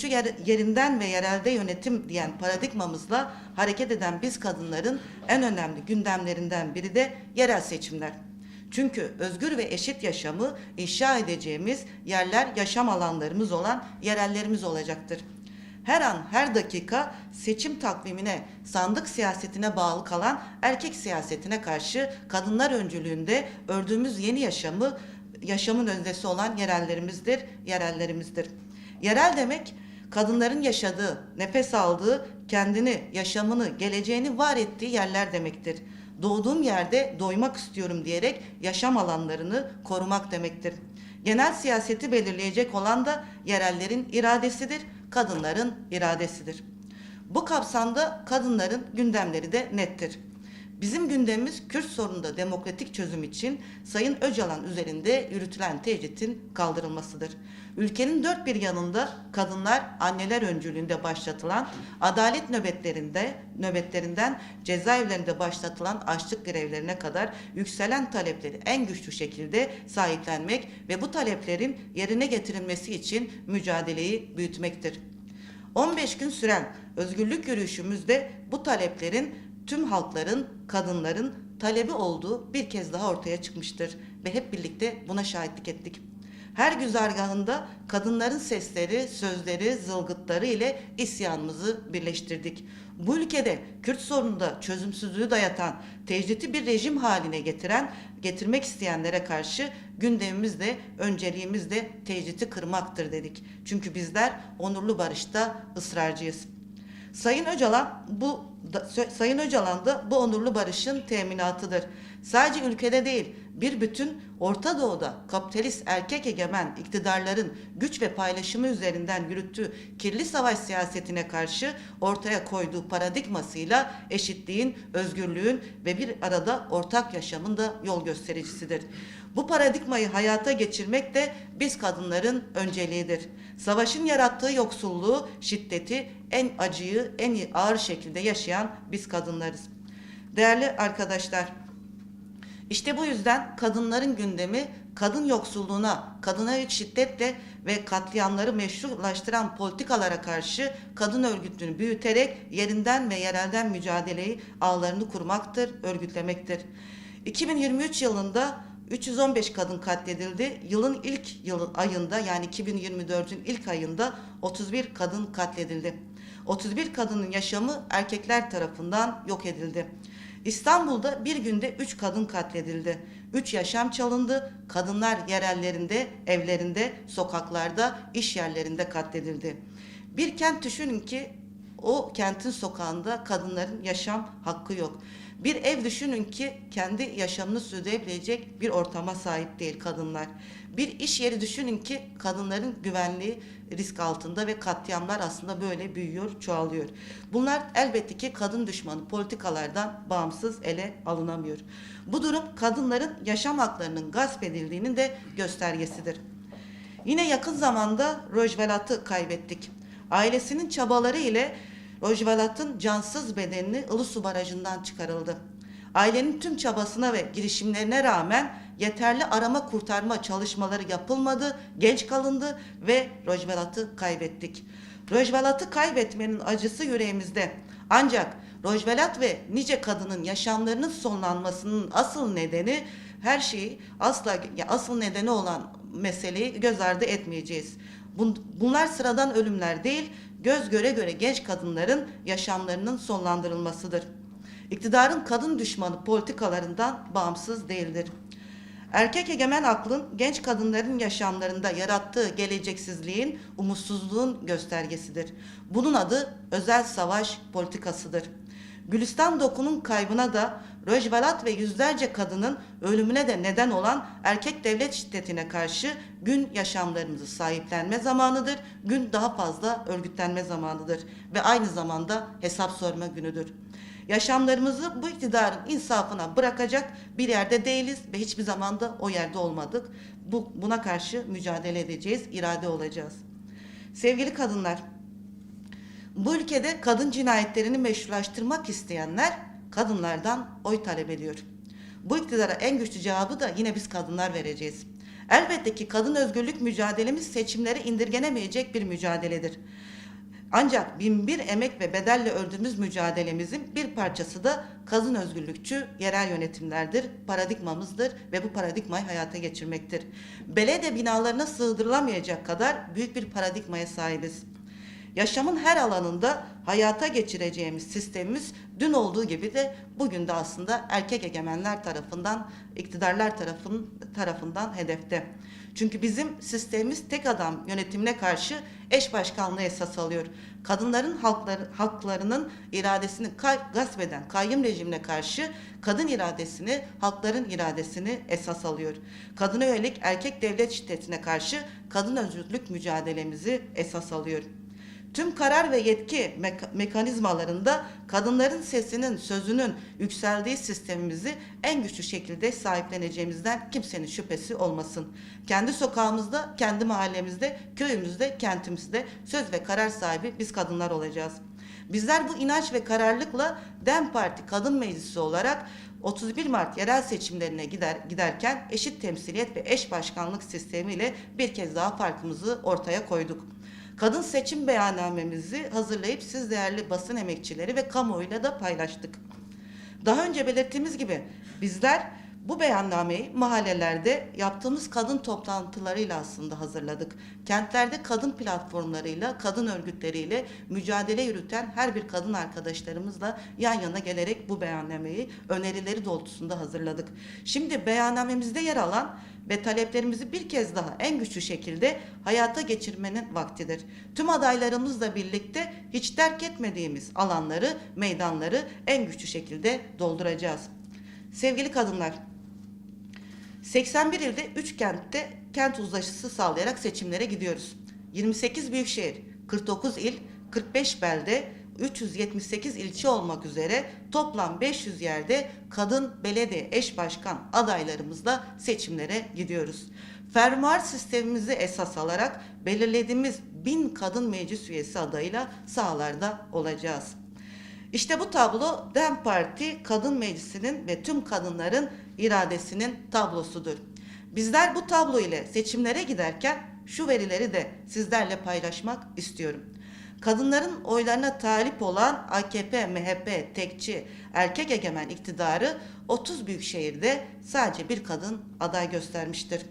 Şu yer- yerinden ve yerelde yönetim diyen paradigmamızla hareket eden biz kadınların en önemli gündemlerinden biri de yerel seçimler. Çünkü özgür ve eşit yaşamı inşa edeceğimiz yerler yaşam alanlarımız olan yerellerimiz olacaktır. Her an, her dakika seçim takvimine, sandık siyasetine bağlı kalan erkek siyasetine karşı kadınlar öncülüğünde ördüğümüz yeni yaşamı, yaşamın özdesi olan yerellerimizdir, yerellerimizdir. Yerel demek kadınların yaşadığı, nefes aldığı, kendini, yaşamını, geleceğini var ettiği yerler demektir. Doğduğum yerde doymak istiyorum diyerek yaşam alanlarını korumak demektir. Genel siyaseti belirleyecek olan da yerellerin iradesidir, kadınların iradesidir. Bu kapsamda kadınların gündemleri de nettir. Bizim gündemimiz Kürt sorununda demokratik çözüm için Sayın Öcalan üzerinde yürütülen tecritin kaldırılmasıdır. Ülkenin dört bir yanında kadınlar anneler öncülüğünde başlatılan adalet nöbetlerinde nöbetlerinden cezaevlerinde başlatılan açlık grevlerine kadar yükselen talepleri en güçlü şekilde sahiplenmek ve bu taleplerin yerine getirilmesi için mücadeleyi büyütmektir. 15 gün süren özgürlük yürüyüşümüzde bu taleplerin tüm halkların, kadınların talebi olduğu bir kez daha ortaya çıkmıştır ve hep birlikte buna şahitlik ettik. Her güzergahında kadınların sesleri, sözleri, zılgıtları ile isyanımızı birleştirdik. Bu ülkede Kürt sorununda çözümsüzlüğü dayatan, tecriti bir rejim haline getiren, getirmek isteyenlere karşı gündemimiz de, önceliğimiz de tecriti kırmaktır dedik. Çünkü bizler onurlu barışta ısrarcıyız. Sayın Öcalan bu da, Sayın Öcalan da bu onurlu barışın teminatıdır. Sadece ülkede değil, bir bütün Orta Doğu'da kapitalist erkek egemen iktidarların güç ve paylaşımı üzerinden yürüttüğü kirli savaş siyasetine karşı ortaya koyduğu paradigmasıyla eşitliğin, özgürlüğün ve bir arada ortak yaşamın da yol göstericisidir. Bu paradigmayı hayata geçirmek de biz kadınların önceliğidir. Savaşın yarattığı yoksulluğu, şiddeti, en acıyı en ağır şekilde yaşayan biz kadınlarız. Değerli arkadaşlar, işte bu yüzden kadınların gündemi kadın yoksulluğuna, kadına yönelik şiddetle ve katliamları meşrulaştıran politikalara karşı kadın örgütünü büyüterek yerinden ve yerelden mücadeleyi ağlarını kurmaktır, örgütlemektir. 2023 yılında 315 kadın katledildi. Yılın ilk yıl ayında yani 2024'ün ilk ayında 31 kadın katledildi. 31 kadının yaşamı erkekler tarafından yok edildi. İstanbul'da bir günde 3 kadın katledildi. 3 yaşam çalındı. Kadınlar yerellerinde, evlerinde, sokaklarda, iş yerlerinde katledildi. Bir kent düşünün ki o kentin sokağında kadınların yaşam hakkı yok. Bir ev düşünün ki kendi yaşamını sürdürebilecek bir ortama sahip değil kadınlar. Bir iş yeri düşünün ki kadınların güvenliği risk altında ve katliamlar aslında böyle büyüyor, çoğalıyor. Bunlar elbette ki kadın düşmanı politikalardan bağımsız ele alınamıyor. Bu durum kadınların yaşam haklarının gasp edildiğinin de göstergesidir. Yine yakın zamanda Rojvelat'ı kaybettik. Ailesinin çabaları ile Rojvelat'ın cansız bedenini Ilısu Barajı'ndan çıkarıldı. Ailenin tüm çabasına ve girişimlerine rağmen yeterli arama kurtarma çalışmaları yapılmadı, geç kalındı ve Rojvelat'ı kaybettik. Rojvelat'ı kaybetmenin acısı yüreğimizde. Ancak Rojvelat ve nice kadının yaşamlarının sonlanmasının asıl nedeni her şeyi asla asıl nedeni olan meseleyi göz ardı etmeyeceğiz. Bun- Bunlar sıradan ölümler değil, göz göre göre genç kadınların yaşamlarının sonlandırılmasıdır. İktidarın kadın düşmanı politikalarından bağımsız değildir. Erkek egemen aklın genç kadınların yaşamlarında yarattığı geleceksizliğin, umutsuzluğun göstergesidir. Bunun adı özel savaş politikasıdır. Gülistan Doku'nun kaybına da Rojvelat ve yüzlerce kadının ölümüne de neden olan erkek devlet şiddetine karşı gün yaşamlarımızı sahiplenme zamanıdır. Gün daha fazla örgütlenme zamanıdır ve aynı zamanda hesap sorma günüdür. Yaşamlarımızı bu iktidarın insafına bırakacak bir yerde değiliz ve hiçbir zaman da o yerde olmadık. Bu, buna karşı mücadele edeceğiz, irade olacağız. Sevgili kadınlar, bu ülkede kadın cinayetlerini meşrulaştırmak isteyenler kadınlardan oy talep ediyor. Bu iktidara en güçlü cevabı da yine biz kadınlar vereceğiz. Elbette ki kadın özgürlük mücadelemiz seçimlere indirgenemeyecek bir mücadeledir. Ancak binbir emek ve bedelle ördüğümüz mücadelemizin bir parçası da kadın özgürlükçü yerel yönetimlerdir, paradigmamızdır ve bu paradigmayı hayata geçirmektir. Belediye binalarına sığdırılamayacak kadar büyük bir paradigmaya sahibiz. Yaşamın her alanında hayata geçireceğimiz sistemimiz dün olduğu gibi de bugün de aslında erkek egemenler tarafından, iktidarlar tarafın, tarafından hedefte. Çünkü bizim sistemimiz tek adam yönetimine karşı eş başkanlığı esas alıyor. Kadınların halkları, halklarının iradesini kay, gasp eden kayyum rejimine karşı kadın iradesini, halkların iradesini esas alıyor. Kadına yönelik erkek devlet şiddetine karşı kadın özgürlük mücadelemizi esas alıyor. Tüm karar ve yetki meka- mekanizmalarında kadınların sesinin, sözünün yükseldiği sistemimizi en güçlü şekilde sahipleneceğimizden kimsenin şüphesi olmasın. Kendi sokağımızda, kendi mahallemizde, köyümüzde, kentimizde söz ve karar sahibi biz kadınlar olacağız. Bizler bu inanç ve kararlılıkla DEM Parti Kadın Meclisi olarak 31 Mart yerel seçimlerine gider giderken eşit temsiliyet ve eş başkanlık sistemiyle bir kez daha farkımızı ortaya koyduk. Kadın seçim beyannamemizi hazırlayıp siz değerli basın emekçileri ve kamuoyuyla da paylaştık. Daha önce belirttiğimiz gibi bizler bu beyannameyi mahallelerde yaptığımız kadın toplantılarıyla aslında hazırladık. Kentlerde kadın platformlarıyla, kadın örgütleriyle mücadele yürüten her bir kadın arkadaşlarımızla yan yana gelerek bu beyannameyi önerileri doğrultusunda hazırladık. Şimdi beyannamemizde yer alan ve taleplerimizi bir kez daha en güçlü şekilde hayata geçirmenin vaktidir. Tüm adaylarımızla birlikte hiç terk etmediğimiz alanları, meydanları en güçlü şekilde dolduracağız. Sevgili kadınlar, 81 ilde 3 kentte kent uzlaşısı sağlayarak seçimlere gidiyoruz. 28 büyükşehir, 49 il, 45 belde, 378 ilçe olmak üzere toplam 500 yerde kadın belediye eş başkan adaylarımızla seçimlere gidiyoruz. Fermuar sistemimizi esas alarak belirlediğimiz 1000 kadın meclis üyesi adayıyla sahalarda olacağız. İşte bu tablo DEM Parti Kadın Meclisi'nin ve tüm kadınların iradesinin tablosudur. Bizler bu tablo ile seçimlere giderken şu verileri de sizlerle paylaşmak istiyorum. Kadınların oylarına talip olan AKP, MHP, tekçi, erkek egemen iktidarı 30 büyük şehirde sadece bir kadın aday göstermiştir.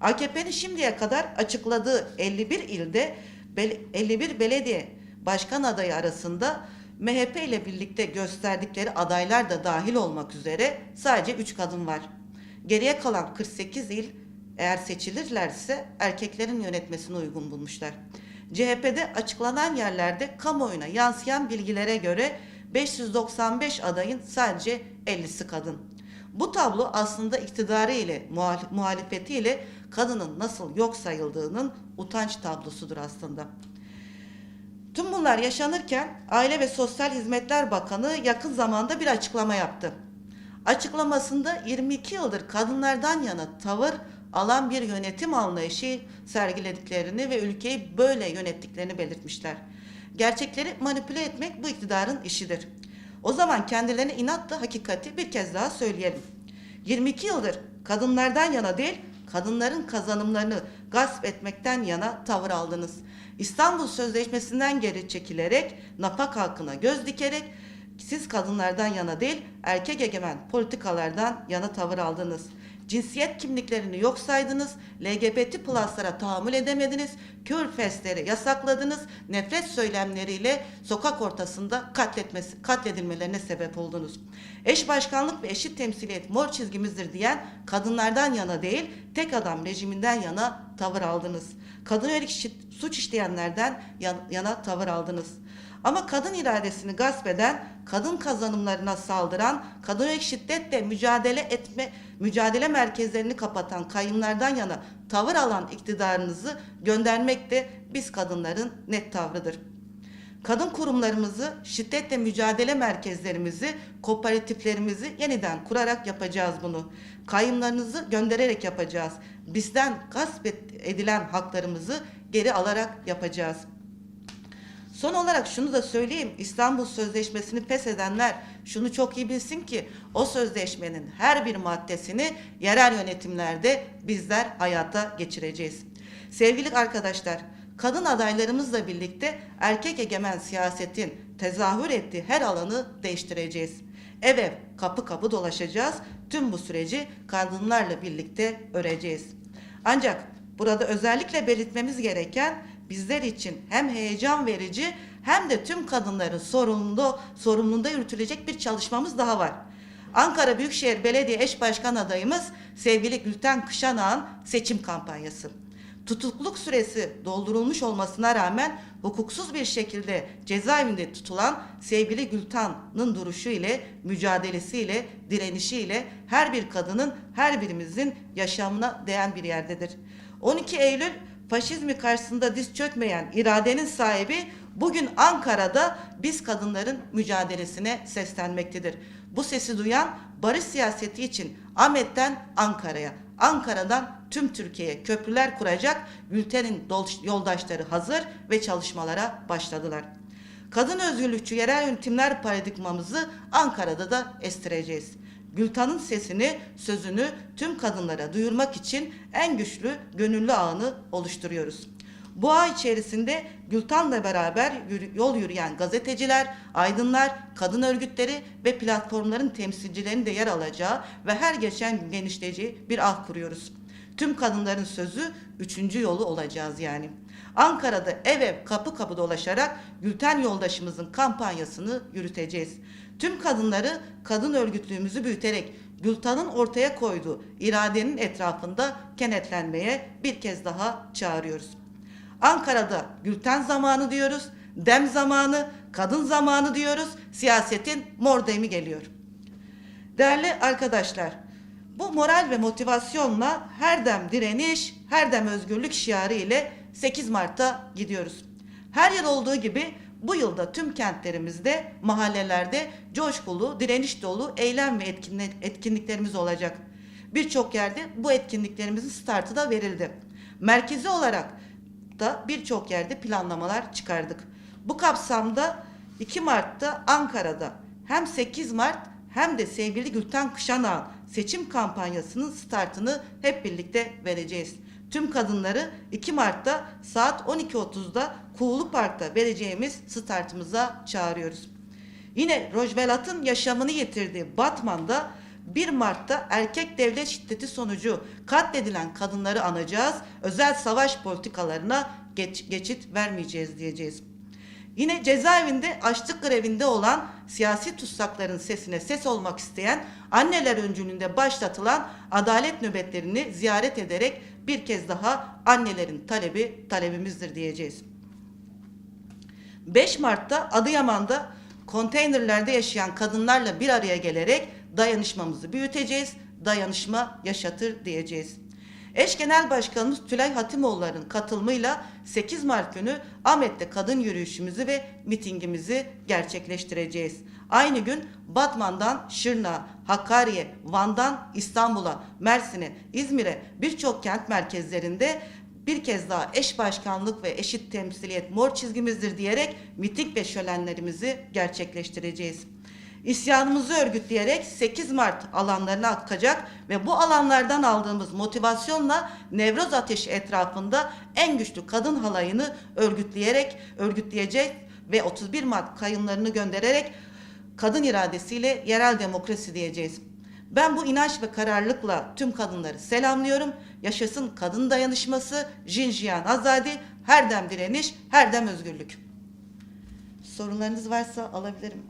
AKP'nin şimdiye kadar açıkladığı 51 ilde bel- 51 belediye başkan adayı arasında MHP ile birlikte gösterdikleri adaylar da dahil olmak üzere sadece 3 kadın var. Geriye kalan 48 il eğer seçilirlerse erkeklerin yönetmesini uygun bulmuşlar. CHP'de açıklanan yerlerde kamuoyuna yansıyan bilgilere göre 595 adayın sadece 50'si kadın. Bu tablo aslında iktidarı ile muhal- muhalefeti ile kadının nasıl yok sayıldığının utanç tablosudur aslında. Tüm bunlar yaşanırken Aile ve Sosyal Hizmetler Bakanı yakın zamanda bir açıklama yaptı. Açıklamasında 22 yıldır kadınlardan yana tavır alan bir yönetim anlayışı sergilediklerini ve ülkeyi böyle yönettiklerini belirtmişler. Gerçekleri manipüle etmek bu iktidarın işidir. O zaman kendilerine inatla hakikati bir kez daha söyleyelim. 22 yıldır kadınlardan yana değil, kadınların kazanımlarını gasp etmekten yana tavır aldınız. İstanbul Sözleşmesi'nden geri çekilerek, napak halkına göz dikerek, siz kadınlardan yana değil, erkek egemen politikalardan yana tavır aldınız. Cinsiyet kimliklerini yok saydınız, LGBT pluslara tahammül edemediniz, körfestleri yasakladınız, nefret söylemleriyle sokak ortasında katletmesi, katledilmelerine sebep oldunuz. Eş başkanlık ve eşit temsiliyet mor çizgimizdir diyen kadınlardan yana değil, tek adam rejiminden yana tavır aldınız. Kadın yönelik suç işleyenlerden yan- yana tavır aldınız. Ama kadın iradesini gasp eden, kadın kazanımlarına saldıran, kadın şiddetle mücadele etme, mücadele merkezlerini kapatan kayımlardan yana tavır alan iktidarınızı göndermek de biz kadınların net tavrıdır. Kadın kurumlarımızı, şiddetle mücadele merkezlerimizi, kooperatiflerimizi yeniden kurarak yapacağız bunu. Kayımlarınızı göndererek yapacağız. Bizden gasp edilen haklarımızı geri alarak yapacağız. Son olarak şunu da söyleyeyim. İstanbul Sözleşmesi'ni feshedenler şunu çok iyi bilsin ki o sözleşmenin her bir maddesini yerel yönetimlerde bizler hayata geçireceğiz. Sevgili arkadaşlar, kadın adaylarımızla birlikte erkek egemen siyasetin tezahür ettiği her alanı değiştireceğiz. Ev, kapı kapı dolaşacağız. Tüm bu süreci kadınlarla birlikte öreceğiz. Ancak burada özellikle belirtmemiz gereken bizler için hem heyecan verici hem de tüm kadınların sorumluluğunda, sorumluluğunda yürütülecek bir çalışmamız daha var. Ankara Büyükşehir Belediye Eş Başkan adayımız sevgili Gülten Kışanağ'ın seçim kampanyası. Tutukluluk süresi doldurulmuş olmasına rağmen hukuksuz bir şekilde cezaevinde tutulan sevgili Gültan'ın duruşu ile, mücadelesiyle, direnişiyle her bir kadının, her birimizin yaşamına değen bir yerdedir. 12 Eylül faşizmi karşısında diz çökmeyen iradenin sahibi bugün Ankara'da biz kadınların mücadelesine seslenmektedir. Bu sesi duyan barış siyaseti için Ahmet'ten Ankara'ya, Ankara'dan tüm Türkiye'ye köprüler kuracak Gülten'in dol- yoldaşları hazır ve çalışmalara başladılar. Kadın özgürlükçü yerel yönetimler paradigmamızı Ankara'da da estireceğiz. Gültan'ın sesini, sözünü tüm kadınlara duyurmak için en güçlü gönüllü ağını oluşturuyoruz. Bu ağ içerisinde Gültan'la beraber yol yürüyen gazeteciler, aydınlar, kadın örgütleri ve platformların temsilcilerinin de yer alacağı ve her geçen gün genişleyeceği bir ağ kuruyoruz. Tüm kadınların sözü üçüncü yolu olacağız yani. Ankara'da ev ev kapı kapı dolaşarak Gülten yoldaşımızın kampanyasını yürüteceğiz. Tüm kadınları kadın örgütlüğümüzü büyüterek Gültan'ın ortaya koyduğu iradenin etrafında kenetlenmeye bir kez daha çağırıyoruz. Ankara'da Gülten zamanı diyoruz, dem zamanı, kadın zamanı diyoruz, siyasetin mor demi geliyor. Değerli arkadaşlar, bu moral ve motivasyonla her dem direniş, her dem özgürlük şiarı ile 8 Mart'ta gidiyoruz. Her yıl olduğu gibi bu yılda tüm kentlerimizde, mahallelerde coşkulu, direniş dolu eylem ve etkinlik- etkinliklerimiz olacak. Birçok yerde bu etkinliklerimizin startı da verildi. Merkezi olarak da birçok yerde planlamalar çıkardık. Bu kapsamda 2 Mart'ta Ankara'da hem 8 Mart hem de sevgili Gülten Kışanağ'ın seçim kampanyasının startını hep birlikte vereceğiz. Tüm kadınları 2 Mart'ta saat 12.30'da Kuğulu Park'ta vereceğimiz startımıza çağırıyoruz. Yine Rojvelat'ın yaşamını yitirdiği Batman'da 1 Mart'ta erkek devlet şiddeti sonucu katledilen kadınları anacağız. Özel savaş politikalarına geç- geçit vermeyeceğiz diyeceğiz. Yine cezaevinde açlık grevinde olan siyasi tutsakların sesine ses olmak isteyen anneler öncülüğünde başlatılan adalet nöbetlerini ziyaret ederek bir kez daha annelerin talebi talebimizdir diyeceğiz. 5 Mart'ta Adıyaman'da konteynerlerde yaşayan kadınlarla bir araya gelerek dayanışmamızı büyüteceğiz, dayanışma yaşatır diyeceğiz. Eş Genel Başkanımız Tülay Hatimoğulları'nın katılımıyla 8 Mart günü Ahmet'te kadın yürüyüşümüzü ve mitingimizi gerçekleştireceğiz. Aynı gün Batman'dan Şırnağa, Hakkari'ye, Van'dan İstanbul'a, Mersin'e, İzmir'e birçok kent merkezlerinde bir kez daha eş başkanlık ve eşit temsiliyet mor çizgimizdir diyerek miting ve şölenlerimizi gerçekleştireceğiz. İsyanımızı örgütleyerek 8 Mart alanlarına akacak ve bu alanlardan aldığımız motivasyonla Nevroz Ateşi etrafında en güçlü kadın halayını örgütleyerek örgütleyecek ve 31 Mart kayınlarını göndererek kadın iradesiyle yerel demokrasi diyeceğiz. Ben bu inanç ve kararlılıkla tüm kadınları selamlıyorum. Yaşasın kadın dayanışması, Jinjiyan Azadi, her dem direniş, her dem özgürlük. Sorularınız varsa alabilirim.